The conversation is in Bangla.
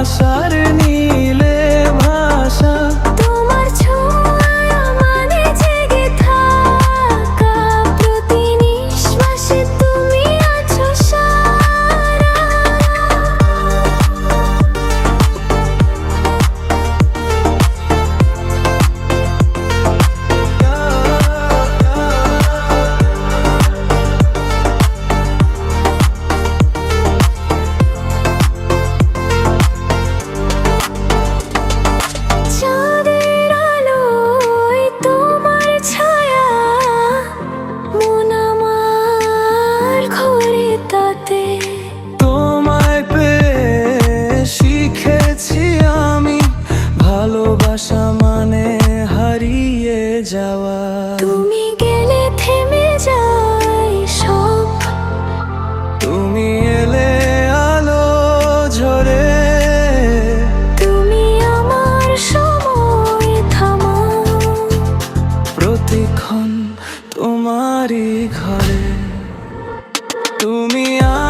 myself. তাতে তোমায় পেয়ে শিখেছি আমি। ভালোবাসা মানে হারিয়ে যাওয়া। তুমি গেলে থেমে যাই সব। তুমি এলে আলো ঝরে। তুমি আমার সময় থামা প্রতিক্ষণ তোমারই ঘরে। তুমি আর